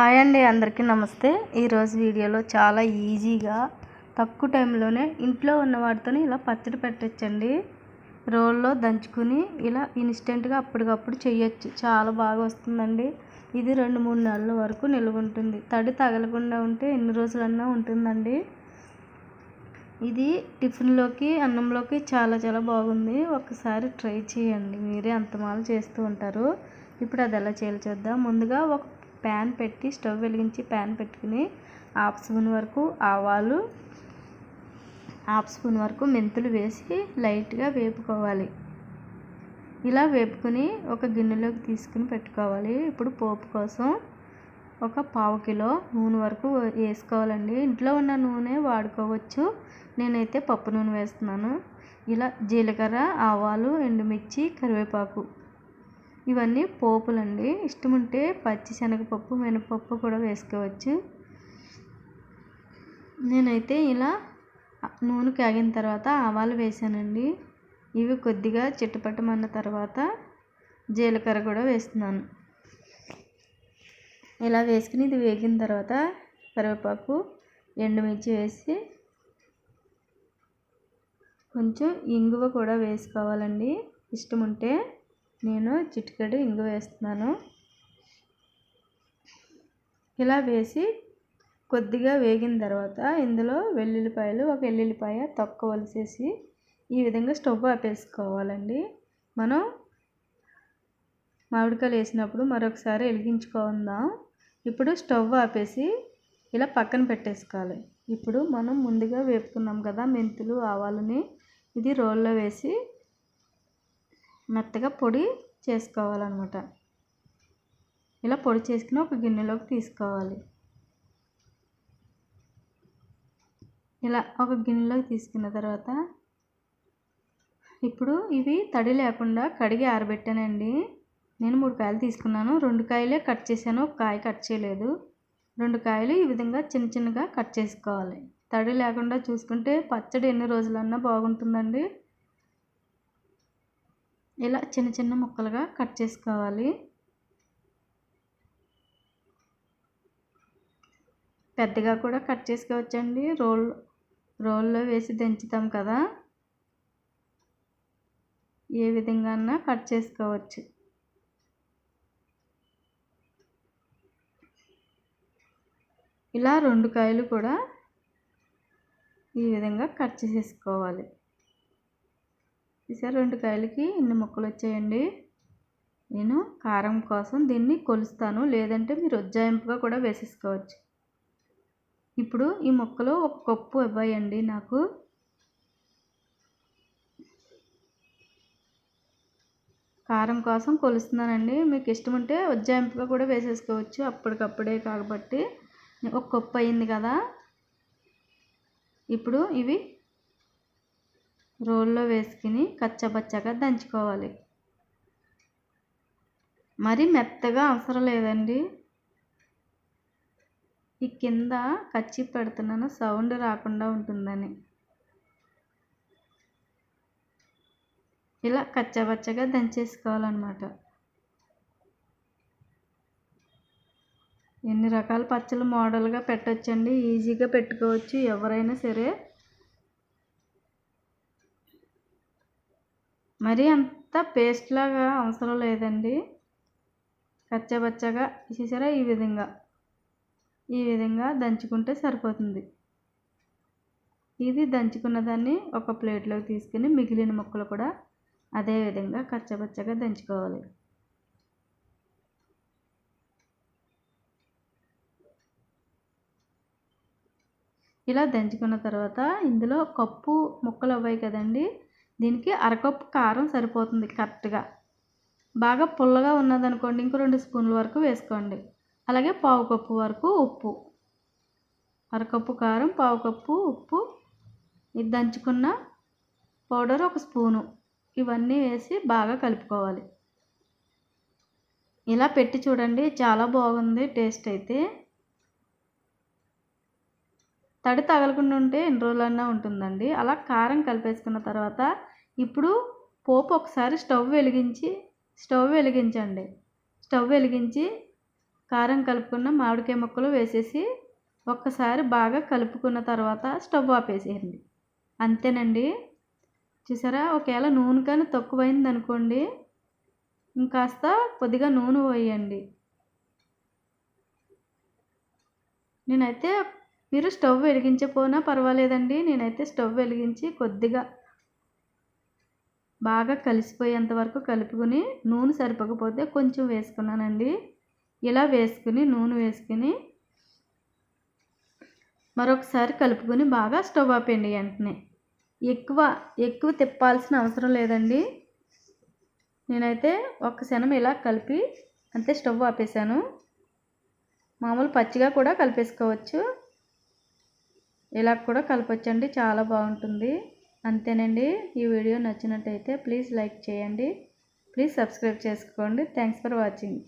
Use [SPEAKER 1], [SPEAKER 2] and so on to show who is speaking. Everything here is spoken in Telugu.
[SPEAKER 1] హాయ్ అండి అందరికీ నమస్తే. ఈరోజు వీడియోలో చాలా ఈజీగా తక్కువ టైంలోనే ఇంట్లో ఉన్న వాటితో ఇలా పచ్చడి పెట్టచ్చండి. రోల్లో దంచుకుని ఇలా ఇన్స్టెంట్గా అప్పటికప్పుడు చేయొచ్చు. చాలా బాగా వస్తుందండి. ఇది రెండు మూడు నెలల వరకు నిల్వ ఉంటుంది. తడి తగలకుండా ఉంటే ఎన్ని రోజులన్నా ఉంటుందండి. ఇది టిఫిన్లోకి అన్నంలోకి చాలా చాలా బాగుంది. ఒకసారి ట్రై చేయండి. మీరే అంతమాలు చేస్తూ ఉంటారు. ఇప్పుడు అది ఎలా చేయాలి చూద్దాం. ముందుగా ఒక ప్యాన్ పెట్టి స్టవ్ వెలిగించి ప్యాన్ పెట్టుకుని హాఫ్ స్పూన్ వరకు ఆవాలు హాఫ్ స్పూన్ వరకు మెంతులు వేసి లైట్గా వేపుకోవాలి. ఇలా వేపుకుని ఒక గిన్నెలోకి తీసుకుని పెట్టుకోవాలి. ఇప్పుడు పోపు కోసం ఒక పావు కిలో నూనె వరకు వేసుకోవాలండి. ఇంట్లో ఉన్న నూనె వాడుకోవచ్చు. నేనైతే పప్పు నూనె వేస్తున్నాను. ఇలా జీలకర్ర ఆవాలు ఎండుమిర్చి కరివేపాకు ఇవన్నీ పోపులండి. ఇష్టం ఉంటే పచ్చి శనగపప్పు మినపప్పు కూడా వేసుకోవచ్చు. నేనైతే ఇలా నూనె కాగిన తర్వాత ఆవాలు వేసానండి. ఇవి కొద్దిగా చిట్టుపట్టమన్న తర్వాత జీలకర్ర కూడా వేస్తున్నాను. ఇలా వేసుకుని ఇది వేగిన తర్వాత కరివేపాకు ఎండుమిర్చి వేసి కొంచెం ఇంగువ కూడా వేసుకోవాలండి. ఇష్టం ఉంటే నేను చిటికెడు ఇంగు వేస్తున్నాను. ఇలా వేసి కొద్దిగా వేగిన తర్వాత ఇందులో వెల్లుల్లిపాయలు ఒక వెల్లుల్లిపాయ తొక్క వలిసేసి ఈ విధంగా స్టవ్ ఆపేసుకోవాలండి. మనం మామిడికాయలు వేసినప్పుడు మరొకసారి వెలిగించుకుందాం. ఇప్పుడు స్టవ్ ఆపేసి ఇలా పక్కన పెట్టేసుకోవాలి. ఇప్పుడు మనం ముందుగా వేపుకున్నాం కదా మెంతులు ఆవాలని ఇది రోల్లో వేసి మెత్తగా పొడి చేసుకోవాలన్నమాట. ఇలా పొడి చేసుకుని ఒక గిన్నెలోకి తీసుకోవాలి. ఇలా ఒక గిన్నెలోకి తీసుకున్న తర్వాత ఇప్పుడు ఇవి తడి లేకుండా కడిగి ఆరబెట్టానండి. నేను మూడు కాయలు తీసుకున్నాను. రెండు కాయలే కట్ చేశాను. ఒక కాయ కట్ చేయలేదు. రెండు కాయలు ఈ విధంగా చిన్న చిన్నగా కట్ చేసుకోవాలి. తడి లేకుండా చూసుకుంటే పచ్చడి ఎన్ని రోజులన్నా బాగుంటుందండి. ఇలా చిన్న చిన్న ముక్కలుగా కట్ చేసుకోవాలి. పెద్దగా కూడా కట్ చేసుకోవచ్చండి. రోల్ రోల్లో వేసి దంచుతాం కదా. ఏ విధంగా కట్ చేసుకోవచ్చు. ఇలా రెండు కాయలు కూడా ఈ విధంగా కట్ చేసేసుకోవాలి. ఈసారి రెండు కాయలకి ఇన్ని ముక్కలు వచ్చాయండి. నేను కారం కోసం దీన్ని కొలుస్తాను. లేదంటే మీరు ఉజ్జాయింపుగా కూడా వేసేసుకోవచ్చు. ఇప్పుడు ఈ ముక్కలు ఒక కప్పు ఇవ్వండి నాకు. కారం కోసం కొలుస్తున్నానండి. మీకు ఇష్టం ఉంటే ఉజ్జాయింపుగా కూడా వేసేసుకోవచ్చు. అప్పటికప్పుడే కాబట్టి. ఒక కప్పు అయింది కదా. ఇప్పుడు ఇవి రోల్లో వేసుకుని కచ్చబచ్చగా దంచుకోవాలి. మరి మెత్తగా అవసరం లేదండి. ఈ కింద కచ్చి పెడుతున్నాను సౌండ్ రాకుండా ఉంటుందని. ఇలా కచ్చబచ్చగా దంచేసుకోవాలన్నమాట. ఎన్ని రకాల పచ్చళ్ళు మోడల్గా పెట్టచ్చండి ఈజీగా పెట్టుకోవచ్చు. ఎవరైనా సరే మరి అంత పేస్ట్ లాగా అవసరం లేదండి. కచ్చబచ్చగా చూసారా ఈ విధంగా. ఈ విధంగా దంచుకుంటే సరిపోతుంది. ఇది దంచుకున్న దాన్ని ఒక ప్లేట్లోకి తీసుకుని మిగిలిన ముక్కలు కూడా అదే విధంగా కచ్చబచ్చగా దంచుకోవాలి. ఇలా దంచుకున్న తర్వాత ఇందులో కప్పు ముక్కలు అవ్వాయి కదండి. దీనికి అరకప్పు కారం సరిపోతుంది కరెక్ట్గా. బాగా పుల్లగా ఉన్నదనుకోండి ఇంకో రెండు స్పూన్ల వరకు వేసుకోండి. అలాగే పావు కప్పు వరకు ఉప్పు. అరకప్పు కారం పావు కప్పు ఉప్పు ఇది దంచుకున్న పౌడర్ ఒక స్పూను. ఇవన్నీ వేసి బాగా కలుపుకోవాలి. ఇలా పెట్టి చూడండి చాలా బాగుంది టేస్ట్ అయితే. తడి తగలకుండా ఉంటే ఎన్ని రోజులన్నా ఉంటుందండి. అలా కారం కలిపేసుకున్న తర్వాత ఇప్పుడు పోపు ఒకసారి స్టవ్ వెలిగించి స్టవ్ వెలిగించండి. స్టవ్ వెలిగించి కారం కలుపుకున్న మామిడికాయ ముక్కలు వేసేసి ఒక్కసారి బాగా కలుపుకున్న తర్వాత స్టవ్ ఆపేసేయండి అంతేనండి. చూసారా? ఒకవేళ నూనె కానీ తక్కువైంది అనుకోండి ఇంకాస్త కొద్దిగా నూనె పోయండి. నేనైతే మీరు స్టవ్ వెలిగించకపోయినా పర్వాలేదండి. నేనైతే స్టవ్ వెలిగించి కొద్దిగా బాగా కలిసిపోయేంత వరకు కలుపుకొని నూనె సరిపోకపోతే కొంచెం వేసుకున్నానండి. ఇలా వేసుకుని నూనె వేసుకుని మరొకసారి కలుపుకొని బాగా స్టవ్ ఆపేయండి వెంటనే. ఎక్కువ ఎక్కువ తిప్పాల్సిన అవసరం లేదండి. నేనైతే ఒక శనం ఇలా కలిపి అంతే స్టవ్ ఆపేసాను మామూలు పచ్చిగా కూడా కలిపేసుకోవచ్చు. ఇలా కూడా కలపచ్చండి. చాలా బాగుంటుంది. అంతేనండి. ఈ వీడియో నచ్చినట్టయితే ప్లీజ్ లైక్ చేయండి. ప్లీజ్ సబ్స్క్రైబ్ చేసుకోండి. Thanks for watching.